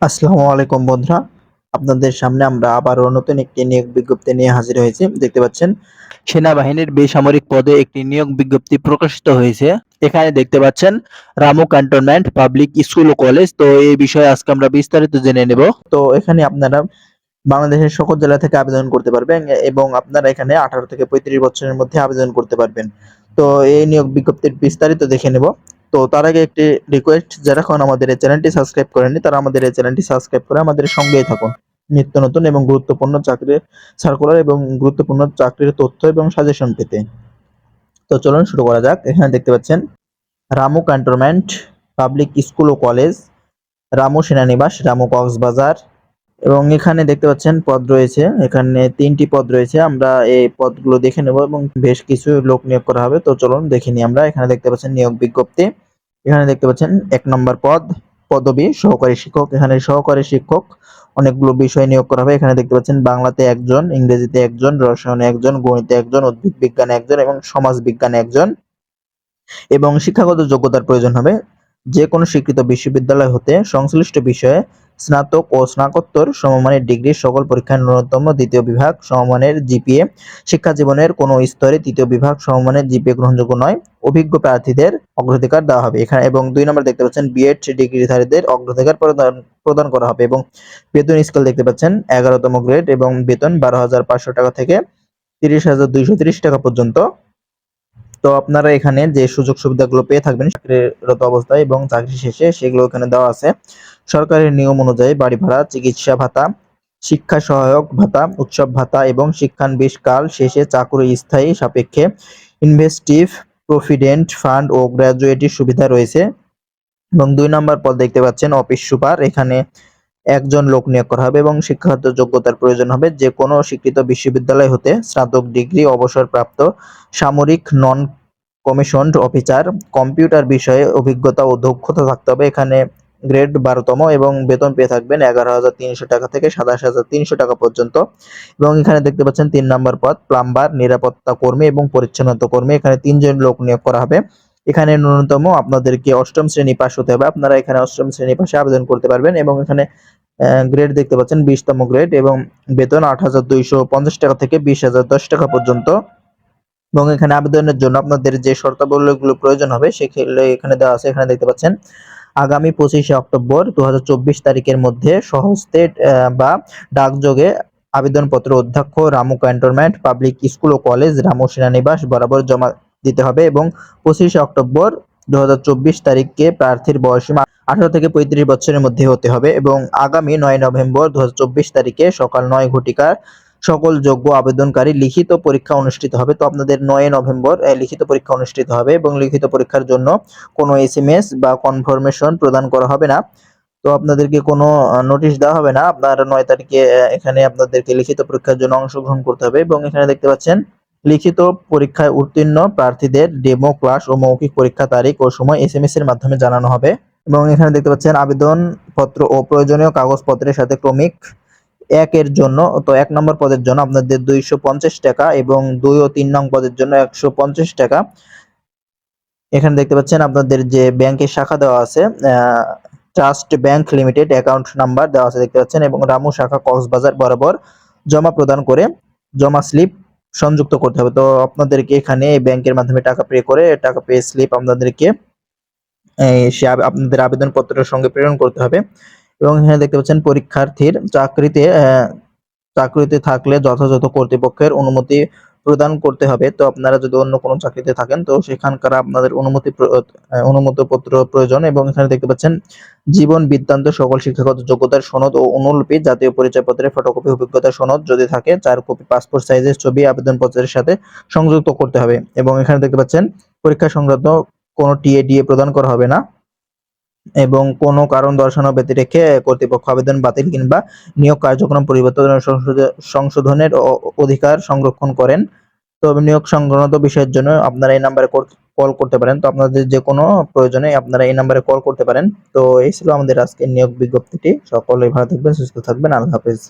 আসসালামু আলাইকুম বন্ধুরা। আপনাদের সামনে আমরা আবারও নতুন একটি নিয়োগ বিজ্ঞপ্তি নিয়ে হাজির হয়েছি। দেখতে পাচ্ছেন, সেনাবাহিনীর বেসামরিক পদে একটি নিয়োগ বিজ্ঞপ্তি প্রকাশিত হয়েছে। এখানে দেখতে পাচ্ছেন, রামু ক্যান্টনমেন্ট পাবলিক স্কুল ও কলেজ। তো এই বিষয়ে আজকে আমরা বিস্তারিত জেনে নেব। তো এখানে আপনারা বাংলাদেশের সকল জেলা থেকে আবেদন করতে পারবেন এবং আপনারা এখানে আঠারো থেকে পঁয়ত্রিশ বছরের মধ্যে আবেদন করতে পারবেন। তো এই নিয়োগ বিজ্ঞপ্তির বিস্তারিত দেখে নেব। তো তার আগে একটি রিকোয়েস্ট যারা এখন আমাদের এই চ্যানেলটি সাবস্ক্রাইব করেননি, তারা আমাদের এই চ্যানেলটি সাবস্ক্রাইব করে আমাদের সঙ্গেই থাকুন। নিত্য নতুন এবং গুরুত্বপূর্ণ চাকরির সার্কুলার এবং গুরুত্বপূর্ণ চাকরির তথ্য এবং সাজেশন পেতে। তো চলুন শুরু করা যাক। এখানে দেখতে পাচ্ছেন, রামু ক্যান্টনমেন্ট পাবলিক স্কুল ও কলেজ রামু সেনানিবাস, রামু কক্সবাজার, এবং এখানে দেখতে পাচ্ছেন পদ রয়েছে। এখানে তিনটি পদ রয়েছে, আমরা এই পদগুলো দেখে নেব এবং বেশ কিছু লোক নিয়োগ করা হবে। তো চলুন দেখে নিই আমরা। এখানে দেখতে পাচ্ছেন নিয়োগ বিজ্ঞপ্তি। এখানে দেখতে পাচ্ছেন এক নম্বর পদ, পদবী, সহকারী শিক্ষক। এখানে সহকারী শিক্ষক অনেকগুলো বিষয় নিয়োগ করা হবে। এখানে দেখতে পাচ্ছেন বাংলাতে একজন, ইংরেজিতে একজন, রসায়নে একজন, গণিতে একজন, উদ্ভিদ বিজ্ঞানে একজন এবং সমাজ বিজ্ঞানে একজন এবং শিক্ষাগত যোগ্যতার প্রয়োজন হবে। যে কোনো স্বীকৃত বিশ্ববিদ্যালয় হতে সংশ্লিষ্ট বিষয়ে স্নাতক ও স্নাতকোত্তর সমমানের ডিগ্রি সকল পরীক্ষায় ন্যূনতম দ্বিতীয় বিভাগ সমমানের জিপিএ শিক্ষা জীবনের কোনো স্তরে তৃতীয় বিভাগ সমমানের জিপিএ গ্রহণযোগ্য নয়। অভিজ্ঞ প্রার্থীদের অগ্রাধিকার দেওয়া হবে। এখানে এবং দুই নম্বর দেখতে পাচ্ছেন বিএড ডিগ্রিধারীদের অগ্রাধিকার প্রদান প্রদান করা হবে এবং বেতন স্কেল দেখতে পাচ্ছেন এগারোতম গ্রেড এবং বেতন বারো হাজার পাঁচশো টাকা থেকে তিরিশ হাজার দুইশো তিরিশ টাকা পর্যন্ত। তো আপনারা এখানে যে সুযোগ সুবিধাগুলো পেয়ে থাকবেন, চাকরিরত অবস্থায় এবং চাকরি শেষে সেগুলো এখানে দেওয়া আছে। সরকারের নিয়ম অনুযায়ী বাড়ি ভাড়া, চিকিৎসা ভাতা, শিক্ষা সহায়ক ভাতা, উৎসব ভাতা এবং শিক্ষানবিশ কাল শেষে চাকরি স্থায়ী সাপেক্ষে ইনভেস্টিভ প্রভিডেন্ট ফান্ড ও গ্র্যাজুয়েটির সুবিধা রয়েছে। এবং দুই নম্বর পদ দেখতে পাচ্ছেন, অফিস সুপার। এখানে একজন লোক নিয়োগ করা হবে এবং শিক্ষাগত যোগ্যতার প্রয়োজন হবে। যে কোনো স্বীকৃত বিশ্ববিদ্যালয় হতে স্নাতক ডিগ্রি অবসরপ্রাপ্ত সামরিক নন কমিশনড অফিসার কম্পিউটার বিষয়ে অভিজ্ঞতা ও দক্ষতা থাকতে হবে। এখানে গ্রেড বারোতম এবং বেতন পেয়ে থাকবেন এগারো হাজার তিনশো টাকা থেকে সাতাশ হাজার তিনশো টাকা পর্যন্ত। এবং এখানে দেখতে পাচ্ছেন তিন নম্বর পদ প্লাম্বার নিরাপত্তা কর্মী এবং পরিচ্ছন্নতা কর্মী। এখানে তিনজন লোক নিয়োগ করা হবে। এখানে ন্যূনতম আপনাদেরকে অষ্টম শ্রেণি পাশ হতে হবে। আপনারা এখানে অষ্টম শ্রেণি পাশে আবেদন করতে পারবেন এবং এখানে গ্রেড দেখতে পাচ্ছেন বিশতম গ্রেড এবং বেতন আট হাজার দুইশো পঞ্চাশ টাকা থেকে বিশ হাজার দশ টাকা পর্যন্ত। এবং এখানে আবেদনের জন্য আপনাদের যে শর্তাবলীগুলো প্রয়োজন হবে সেগুলো এখানে দেওয়া আছে, এখানে দেখতে পাচ্ছেন, আগামী পঁচিশে অক্টোবর দু হাজার চব্বিশ তারিখের মধ্যে সহস্তে বা ডাকযোগে আবেদনপত্র অধ্যক্ষ রামু ক্যান্টনমেন্ট পাবলিক স্কুল ও কলেজ রামু সেনানিবাস বরাবর জমা দিতে হবে এবং পঁচিশে অক্টোবর দু হাজার তারিখকে প্রার্থীর বয়সীমা আঠারো থেকে পঁয়ত্রিশ বছরের মধ্যে হতে হবে এবং আগামী নয় নভেম্বর দু হাজার চব্বিশ তারিখে সকাল নয় ঘটিকার সকল যোগ্য আবেদনকারী লিখিত পরীক্ষা অনুষ্ঠিত হবে। তো আপনাদের নয় নভেম্বর লিখিত পরীক্ষা অনুষ্ঠিত হবে এবং লিখিত পরীক্ষার জন্য কোনো এসএমএস বা কনফার্মেশন প্রদান করা হবে না। তো আপনাদেরকে কোনো নোটিশ দেওয়া হবে না। আপনারা নয় তারিখে এখানে আপনাদেরকে লিখিত পরীক্ষার জন্য অংশগ্রহণ করতে হবে এবং এখানে দেখতে পাচ্ছেন লিখিত পরীক্ষায় উত্তীর্ণ প্রার্থীদের ডেমো ক্লাস ও মৌখিক পরীক্ষা তারিখ ও সময় এস এম এস এর মাধ্যমে জানানো হবে। এবং এখানে দেখতে পাচ্ছেন আবেদন পত্র ও প্রয়োজনীয় কাগজপত্রের সাথে ক্রমিক একের জন্য, তো এক নম্বর পদের জন্য আপনাদের দুইশো পঞ্চাশ টাকা এবং দুই ও তিন নং পদের জন্য একশো পঞ্চাশ টাকা। এখানে দেখতে পাচ্ছেন, আপনাদের যে ব্যাংকের শাখা দেওয়া আছে Trust Bank Limited account number দেওয়া আছে, দেখতে পাচ্ছেন, এবং রামু শাখা কক্সবাজার বরাবর জমা প্রদান করে জমা স্লিপ সংযুক্ত করতে হবে। তো আপনাদেরকে এখানে ব্যাংকের মাধ্যমে টাকা পে করে, টাকা পে স্লিপ আপনাদেরকে সে আপনাদের আবেদনপত্রের সঙ্গে প্রেরণ করতে হবে। এবং এখানে দেখতে পাচ্ছেন পরীক্ষার্থীর চাকরিতে চাকরিতে থাকলে যথাযথ কর্তৃপক্ষের অনুমতি প্রদান করতে হবে। তো আপনারা যদি অন্য কোনো চাকরিতে থাকেন, তো সেখানকার আপনাদের অনুমতি অনুমতিপত্র প্রয়োজন এবং এখানে দেখতে পাচ্ছেন, জীবন বৃত্তান্ত সকল শিক্ষাগত যোগ্যতার সনদ ও অনুলিপি জাতীয় পরিচয়পত্রের ফটোকপি অভিজ্ঞতা সনদ যদি থাকে, চার কপি পাসপোর্ট সাইজের ছবি, আবেদনপত্রের সাথে সংযুক্ত করতে হবে। এবং এখানে দেখতে পাচ্ছেন, পরীক্ষা সংক্রান্ত কোনো টিএ ডিএ প্রদান করা হবে না। এবং কোন কারণ দর্শানো ব্যতিরেকে কর্তৃপক্ষ আবেদন বাতিল কিংবা নিয়োগ কার্যক্রম পরিবর্তন সংশোধনের অধিকার সংরক্ষণ করেন। তো নিয়োগ সংক্রান্ত বিষয়ের জন্য আপনারা এই নাম্বারে কল করতে পারেন। তো আপনাদের যে কোনো প্রয়োজনে আপনারা এই নাম্বারে কল করতে পারেন। তো এই ছিল আমাদের আজকের নিয়োগ বিজ্ঞপ্তিটি। সকলে ভালো থাকবেন, সুস্থ থাকবেন। আল্লাহ হাফেজ।